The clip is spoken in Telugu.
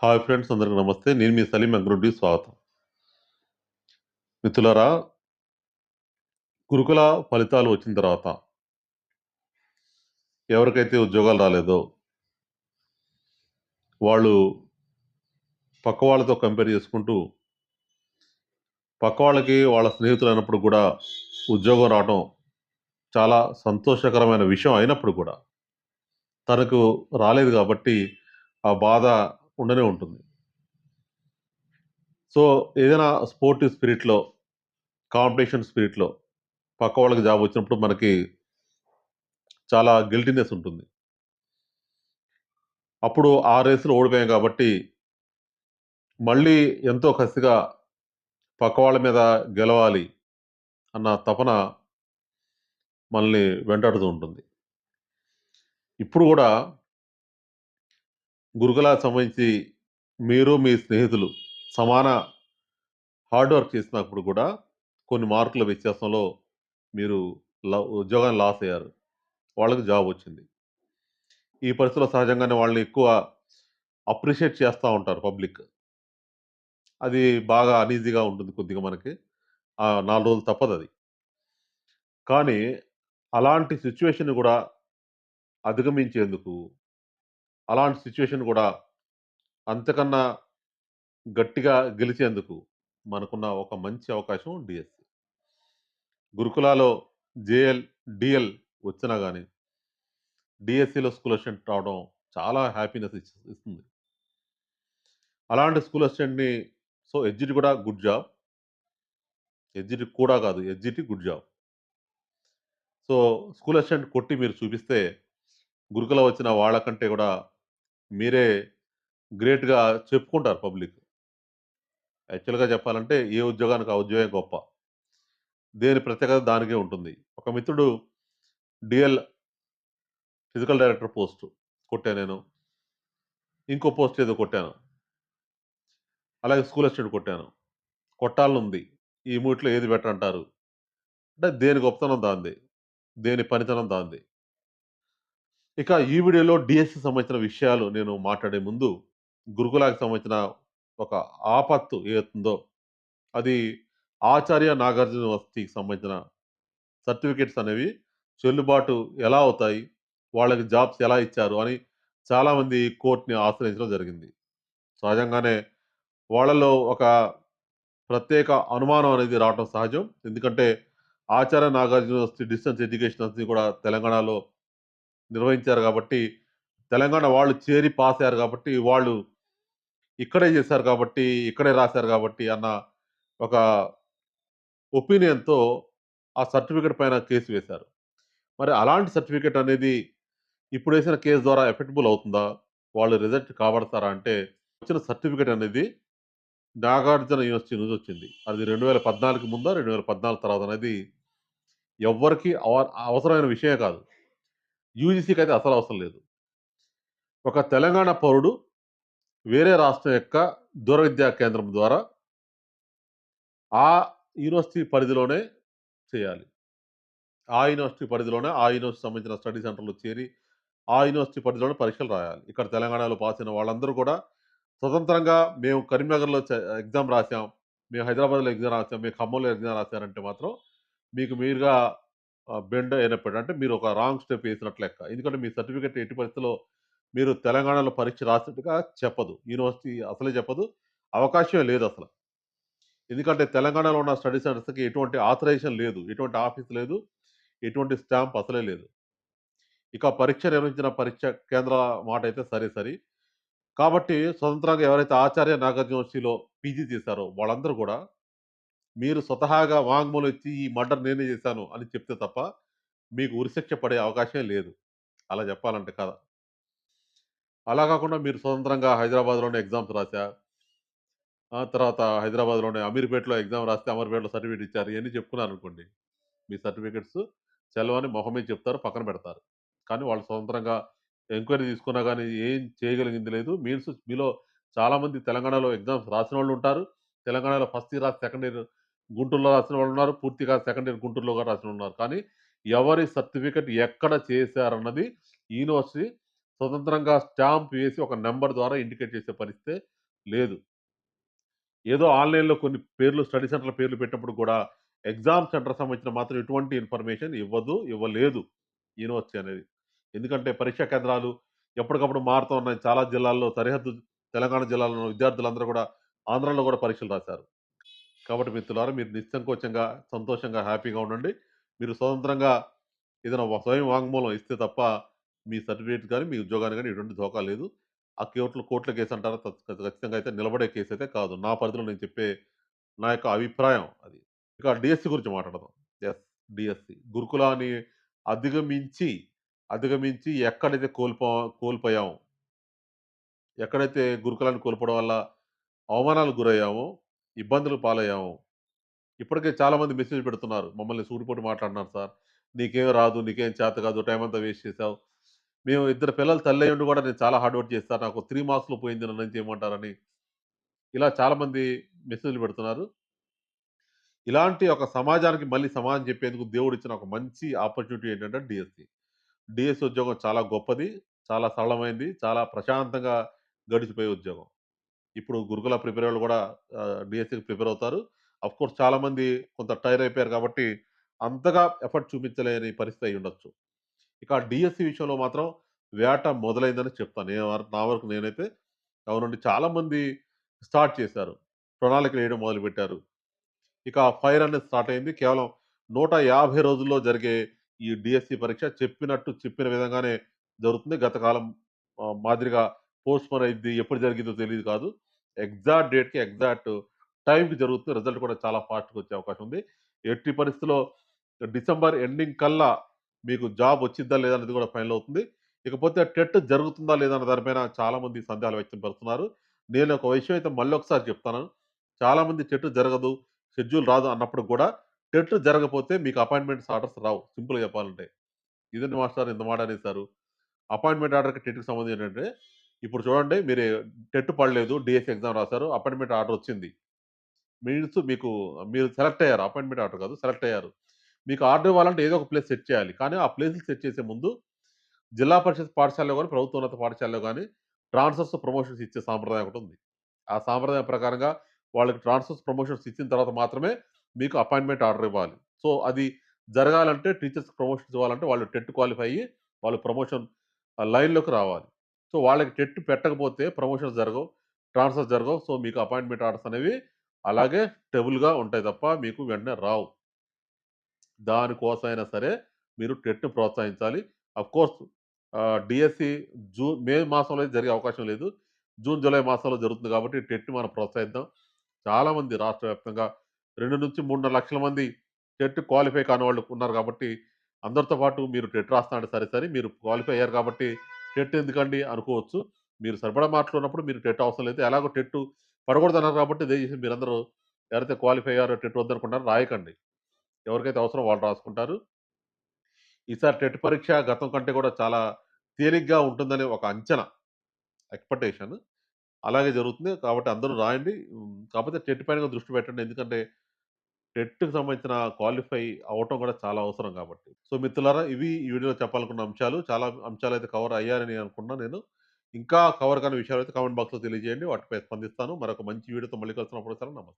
హాయ్ ఫ్రెండ్స్ అందరికి నమస్తే. నేను మీ సలీం అగ్రుడ్డి స్వాగతం. మిత్రులరా గురుకుల ఫలితాలు వచ్చిన తర్వాత ఎవరికైతే ఉద్యోగాలు రాలేదో వాళ్ళు పక్క వాళ్ళతో కంపేర్ చేసుకుంటూ పక్క వాళ్ళకి వాళ్ళ స్నేహితులు అయినప్పుడు కూడా ఉద్యోగం రావడం చాలా సంతోషకరమైన విషయం అయినప్పుడు కూడా తనకు రాలేదు కాబట్టి ఆ బాధ ఉండనే ఉంటుంది. సో ఏదైనా స్పోర్టివ్ స్పిరిట్లో కాంపిటీషన్ స్పిరిట్లో పక్క వాళ్ళకి జాబ్ వచ్చినప్పుడు మనకి చాలా గిల్టీనెస్ ఉంటుంది. అప్పుడు ఆ రేసులు ఓడిపోయాం కాబట్టి మళ్ళీ ఎంతో కసిగా పక్క వాళ్ళ మీద గెలవాలి అన్న తపన మనల్ని వెంటాడుతూ ఉంటుంది. ఇప్పుడు కూడా గురుకులాకు సంబంధించి మీరు మీ స్నేహితులు సమాన హార్డ్ వర్క్ చేసినప్పుడు కూడా కొన్ని మార్కుల వ్యత్యాసంలో మీరు ఉద్యోగాన్ని లాస్ అయ్యారు. వాళ్ళకి జాబ్ వచ్చింది. ఈ పరిస్థితిలో సహజంగానే వాళ్ళని ఎక్కువ అప్రిషియేట్ చేస్తూ ఉంటారు పబ్లిక్. అది బాగా అనీజీగా ఉంటుంది కొద్దిగా మనకి. నాలుగు రోజులు తప్పదు అది. కానీ అలాంటి సిచ్యువేషన్ కూడా అధిగమించేందుకు అలాంటి సిచ్యువేషన్ కూడా అంతకన్నా గట్టిగా గెలిచేందుకు మనకున్న ఒక మంచి అవకాశం డిఎస్సి. గురుకులాలో జేఎల్ డిఎల్ వచ్చినా కానీ డిఎస్సిలో స్కూల్ అసిస్టెంట్ రావడం చాలా హ్యాపీనెస్ ఇస్తుంది. అలాంటి స్కూల్ అసిస్టెంట్ని సో ఎడ్జిటి కూడా గుడ్ జాబ్. ఎడ్జిటి కూడా కాదు SGT good job. So school assistant కొట్టి మీరు చూపిస్తే గురుకుల వచ్చిన వాళ్ళకంటే కూడా మీరే గ్రేట్గా చెప్పుకుంటారు పబ్లిక్. యాక్చువల్గా చెప్పాలంటే ఏ ఉద్యోగానికి ఆ ఉద్యోగం గొప్ప. దేని ప్రత్యేకత దానికే ఉంటుంది. ఒక మిత్రుడు డిఎల్ ఫిజికల్ డైరెక్టర్ పోస్ట్ కొట్టాను నేను. ఇంకో పోస్ట్ ఏదో కొట్టాను. అలాగే స్కూల్ అసిస్టెంట్ కొట్టాను. కొట్టాలనుంది. ఈ మూట్లో ఏది బెటర్ అంటారు? అంటే దేని గొప్పతనం దాంది దేని పనితనం దాంది ఇక ఈ వీడియోలో డిఎస్సి సంబంధించిన విషయాలు నేను మాట్లాడే ముందు గురుకులాకి సంబంధించిన ఒక ఆపత్తు ఏతుందో అది ఆచార్య నాగార్జున వస్తికి సంబంధించిన సర్టిఫికేట్స్ అనేవి చెల్లుబాటు ఎలా అవుతాయి వాళ్ళకి జాబ్స్ ఎలా ఇచ్చారు అని చాలామంది కోర్టుని ఆశ్రయించడం జరిగింది. సహజంగానే వాళ్ళలో ఒక ప్రత్యేక అనుమానం అనేది రావడం సహజం. ఎందుకంటే ఆచార్య నాగార్జున వస్తి డిస్టెన్స్ ఎడ్యుకేషన్ అనేది కూడా తెలంగాణలో నిర్వహించారు కాబట్టి తెలంగాణ వాళ్ళు చేరి పాస్ అయ్యారు కాబట్టి వాళ్ళు ఇక్కడే చేశారు కాబట్టి ఇక్కడే రాశారు కాబట్టి అన్న ఒక ఒపీనియన్తో ఆ సర్టిఫికెట్ పైన కేసు వేశారు. మరి అలాంటి సర్టిఫికేట్ అనేది ఇప్పుడు వేసిన కేసు ద్వారా ఎఫెక్టబుల్ అవుతుందా? వాళ్ళు రిజల్ట్ కాబడతారా అంటే వచ్చిన సర్టిఫికేట్ అనేది నాగార్జున యూనివర్సిటీ నుంచి వచ్చింది. అది రెండు వేల పద్నాలుగు ముందా రెండు వేల పద్నాలుగు తర్వాత అనేది ఎవ్వరికి అవ- అవసరమైన విషయమే కాదు. యూజీసీకి అయితే అసలు అవసరం లేదు. ఒక తెలంగాణ పౌరుడు వేరే రాష్ట్రం యొక్క దూర విద్యా కేంద్రం ద్వారా ఆ యూనివర్సిటీ పరిధిలోనే చేయాలి. ఆ యూనివర్సిటీ పరిధిలోనే ఆ యూనివర్సిటీ సంబంధించిన స్టడీ సెంటర్లో చేరి ఆ యూనివర్సిటీ పరిధిలోనే పరీక్షలు రాయాలి. ఇక్కడ తెలంగాణలో పాస్ అయిన వాళ్ళందరూ కూడా స్వతంత్రంగా మేము కరీంనగర్లో ఎగ్జామ్ రాసాం మేము హైదరాబాద్లో ఎగ్జామ్ రాసాం మేము ఖమ్మంలో ఎగ్జామ్ రాశారంటే మాత్రం మీకు మీరుగా బెండ్ అయినప్పుడు అంటే మీరు ఒక రాంగ్ స్టెప్ వేసినట్లు లెక్క. ఎందుకంటే మీ సర్టిఫికేట్ ఎట్టి పరిస్థితిలో మీరు తెలంగాణలో పరీక్ష రాసినట్టుగా చెప్పదు. యూనివర్సిటీ అసలే చెప్పదు. అవకాశమే లేదు అసలు. ఎందుకంటే తెలంగాణలో ఉన్న స్టడీ సెంటర్స్కి ఎటువంటి ఆథరైజేషన్ లేదు. ఎటువంటి ఆఫీస్ లేదు. ఎటువంటి స్టాంప్ అసలే లేదు. ఇక పరీక్ష నిర్వహించిన పరీక్ష కేంద్ర మాట అయితే సరే సరి. కాబట్టి స్వతంత్రంగా ఎవరైతే ఆచార్య నాగార్జున యూనివర్సిటీలో పీజీ చేశారో వాళ్ళందరూ కూడా మీరు స్వతహాగా వాంగ్మూలం ఇచ్చి ఈ మర్డర్ నేనే చేశాను అని చెప్తే తప్ప మీకు ఉరిశిక్ష పడే అవకాశం లేదు. అలా చెప్పాలంటే కదా? అలా కాకుండా మీరు స్వతంత్రంగా హైదరాబాద్లోనే ఎగ్జామ్స్ రాశా? ఆ తర్వాత హైదరాబాద్లోనే అమీర్పేటలో ఎగ్జామ్ రాస్తే అమీర్పేటలో సర్టిఫికేట్ ఇచ్చారు ఇవన్నీ చెప్పుకున్నారు అనుకోండి. మీ సర్టిఫికేట్స్ చలవని మొహమే చెప్తారు పక్కన పెడతారు. కానీ వాళ్ళు స్వతంత్రంగా ఎంక్వైరీ తీసుకున్నా కానీ ఏం చేయగలిగింది లేదు. మీన్స్ మీలో చాలామంది తెలంగాణలో ఎగ్జామ్స్ రాసిన వాళ్ళు ఉంటారు. తెలంగాణలో ఫస్ట్ ఇయర్ రాసి సెకండ్ ఇయర్ గుంటూరులో రాసిన వాళ్ళు ఉన్నారు పూర్తిగా సెకండ్ ఇయర్ గుంటూరులో కూడా రాసిన ఉన్నారు కానీ ఎవరి సర్టిఫికెట్ ఎక్కడ చేశారన్నది యూనివర్సిటీ స్వతంత్రంగా స్టాంప్ వేసి ఒక నెంబర్ ద్వారా ఇండికేట్ చేసే పరిస్థితి లేదు. ఏదో ఆన్‌లైన్‌లో కొన్ని పేర్లు స్టడీ సెంటర్‌ల పేర్లు పెట్టినప్పుడు కూడా ఎగ్జామ్ సెంటర్ సంబంధించిన మాత్రం ఎటువంటి ఇన్ఫర్మేషన్ ఇవ్వదు, ఇవ్వలేదు యూనివర్సిటీ అనేది. ఎందుకంటే పరీక్షా కేంద్రాలు ఎప్పటికప్పుడు మారుతూ ఉన్నాయి. చాలా జిల్లాల్లో సరిహద్దు తెలంగాణ జిల్లాలో విద్యార్థులందరూ కూడా ఆంధ్రాలో కూడా పరీక్షలు రాశారు. కాబట్టి మిత్రులారా మీరు నిస్సంకోచంగా, సంతోషంగా, హ్యాపీగా ఉండండి. మీరు స్వతంత్రంగా ఏదైనా స్వయం వాంగ్మూలం ఇస్తే తప్ప మీ సర్టిఫికేట్ కానీ మీ ఉద్యోగానికి కానీ ఎటువంటి ధోకా లేదు. ఆ కోర్టులో కోట్ల కేసు అంటారా ఖచ్చితంగా అయితే నిలబడే కేస్ అయితే కాదు. నా పరిధిలో నేను చెప్పే నా యొక్క అభిప్రాయం అది. ఇక డిఎస్సి గురించి మాట్లాడదాం. ఎస్ డిఎస్సి గురుకులాన్ని అధిగమించి, అధిగమించి ఎక్కడైతే కోల్పో కోల్పోయామో ఎక్కడైతే గురుకులాన్ని కోల్పోవడం వల్ల అవమానాలు గురయ్యామో, ఇబ్బందులు పాలయ్యాము ఇప్పటికే చాలామంది మెసేజ్ పెడుతున్నారు. మమ్మల్ని సూటిపోటి మాట్లాడినారు సార్. నీకేం రాదు, నీకేం చేత కాదు, టైం అంతా వేస్ట్ చేశావు. మేము ఇద్దరు పిల్లలు తల్లి ఉండి కూడా నేను చాలా హార్డ్ వర్క్ చేస్తాను నాకు త్రీ మార్క్స్‌లో పోయింది నన్ను చేయమంటారని. ఇలా చాలామంది మెసేజ్‌లు పెడుతున్నారు. ఇలాంటి ఒక సమాజానికి మళ్ళీ సమాజం చెప్పేందుకు దేవుడిచ్చిన ఒక మంచి ఆపర్చునిటీ ఏంటంటే డిఎస్సి డిఎస్సి ఉద్యోగం చాలా గొప్పది, చాలా సరళమైంది, చాలా ప్రశాంతంగా గడిచిపోయే ఉద్యోగం. ఇప్పుడు గురుకుల ప్రిపేర్ వాళ్ళు కూడా డిఎస్సికి ప్రిపేర్ అవుతారు. ఆఫ్‌కోర్స్ చాలామంది కొంత టైర్ అయిపోయారు కాబట్టి అంతగా ఎఫర్ట్ చూపించలేని పరిస్థితి ఉండొచ్చు ఇక డిఎస్సి విషయంలో మాత్రం వేట మొదలైందని చెప్తాను. నేను నా వరకు నేనైతే అవునండి చాలామంది స్టార్ట్ చేశారు. ప్రణాళికలు వేయడం మొదలుపెట్టారు. ఇక ఫైర్ అనేది స్టార్ట్ అయింది. కేవలం 150 రోజుల్లో జరిగే ఈ డిఎస్సి పరీక్ష చెప్పినట్టు చెప్పిన విధంగానే జరుగుతుంది. గతకాలం మాదిరిగా పోస్ట్ మాదిరిగా పోస్ట్‌పోన్ ఎప్పుడు జరిగిందో తెలియదు కాదు. ఎగ్జాక్ట్ డేట్‌కి, ఎగ్జాక్ట్ టైంకి జరుగుతుంది. రిజల్ట్ కూడా చాలా ఫాస్ట్‌గా వచ్చే అవకాశం ఉంది. ఎట్టి పరిస్థితిలో డిసెంబర్ ఎండింగ్ కల్లా మీకు జాబ్ వచ్చిందా లేదా అనేది కూడా ఫైనల్ అవుతుంది. ఇకపోతే టెట్ జరుగుతుందా లేదా అన్న దానిపైన చాలామంది సందేహాలు వ్యక్తం పెడుతున్నారు నేను ఒక విషయం అయితే మళ్ళీ ఒకసారి చెప్తాను. చాలామంది టెట్ జరగదు, షెడ్యూల్ రాదు అన్నప్పుడు కూడా టెట్ జరగకపోతే మీకు అపాయింట్‌మెంట్స్ ఆర్డర్స్ రావు. సింపుల్‌గా చెప్పాలంటే. ఇదండి మాస్టర్ ఇంత మాట అనేసారు. అపాయింట్‌మెంట్ ఆర్డర్‌కి టెట్‌కి సంబంధించి ఏంటంటే ఇప్పుడు చూడండి మీరు టెట్ పడలేదు. డిఎస్సి ఎగ్జామ్ రాశారు అపాయింట్‌మెంట్ ఆర్డర్ వచ్చింది. మీన్స్ మీకు మీరు సెలెక్ట్ అయ్యారు. అపాయింట్‌మెంట్ ఆర్డర్ కాదు. సెలెక్ట్ అయ్యారు. మీకు ఆర్డర్ ఇవ్వాలంటే ఏదో ఒక ప్లేస్ సెట్ చేయాలి. కానీ ఆ ప్లేసులు సెట్ చేసే ముందు జిల్లా పరిషత్ పాఠశాలలో కానీ ప్రభుత్వోన్నత పాఠశాలలో కానీ ట్రాన్స్‌ఫర్స్, ప్రమోషన్స్ ఇచ్చే సాంప్రదాయం ఒకటి ఉంది ఆ సాంప్రదాయం ప్రకారంగా వాళ్ళకి ట్రాన్స్‌ఫర్స్, ప్రమోషన్స్ ఇచ్చిన తర్వాత మాత్రమే మీకు అపాయింట్‌మెంట్ ఆర్డర్ ఇవ్వాలి. సో, అది జరగాలంటే టీచర్స్ ప్రమోషన్స్ ఇవ్వాలంటే వాళ్ళు టెట్ క్వాలిఫై అయ్యి వాళ్ళు ప్రమోషన్ లైన్‌లోకి రావాలి. సో, వాళ్ళకి టెట్ పెట్టకపోతే ప్రమోషన్స్ జరగవు. ట్రాన్స్‌ఫర్స్ జరగవు. సో, మీకు అపాయింట్‌మెంట్ ఆర్డర్స్ అనేవి అలాగే స్టెబుల్‌గా ఉంటాయి తప్ప మీకు వెంటనే రావు. దానికోసమైనా సరే మీరు టెట్‌ని ప్రోత్సహించాలి. ఆఫ్‌కోర్స్ ఆహ్, డీఎస్సీ జూ మే మాసంలో జరిగే అవకాశం లేదు. జూన్, జూలై మాసంలో జరుగుతుంది కాబట్టి టెట్‌ని మనం ప్రోత్సహిద్దాం. చాలామంది రాష్ట్ర వ్యాప్తంగా 2-3.5 లక్షల మంది టెట్ క్వాలిఫై కాని వాళ్ళు ఉన్నారు కాబట్టి అందరితో పాటు మీరు టెట్ రాస్తా అంటే సరే సరే మీరు క్వాలిఫై అయ్యారు కాబట్టి టెట్ ఎందుకండి అనుకోవచ్చు. మీరు సరిపడా మాట్లాడినప్పుడు మీరు టెట్ అవసరం లేదు. ఎలాగో టెట్ పడకూడదన్నారు కాబట్టి దయచేసి మీరందరూ ఎవరైతే క్వాలిఫై అయ్యారో టెట్ వద్దనుకుంటారో రాయకండి. ఎవరికైతే అవసరం వాళ్ళు రాసుకుంటారు. ఈసారి టెట్ పరీక్ష గతం కంటే కూడా చాలా తేలిగ్గా ఉంటుందని ఒక అంచనా. ఎక్స్‌పెక్టేషన్. అలాగే జరుగుతుంది. కాబట్టి అందరూ రాయండి. కాకపోతే టెట్ పైన దృష్టి పెట్టండి. ఎందుకంటే టెట్‌కి సంబంధించిన క్వాలిఫై అవ్వటం కూడా చాలా అవసరం కాబట్టి. సో, మిత్రులారా ఇవి ఈ వీడియోలో చెప్పాలనుకున్న అంశాలు. చాలా అంశాలు అయితే కవర్ అయ్యారని అనుకున్నా నేను. ఇంకా కవర్ కాని విషయాలైతే కామెంట్ బాక్స్‌లో తెలియజేయండి. వాటిపై స్పందిస్తాను. మరొక మంచి వీడియోతో మళ్ళీ కలుసుకున్నప్పుడు సార్ నమస్తే.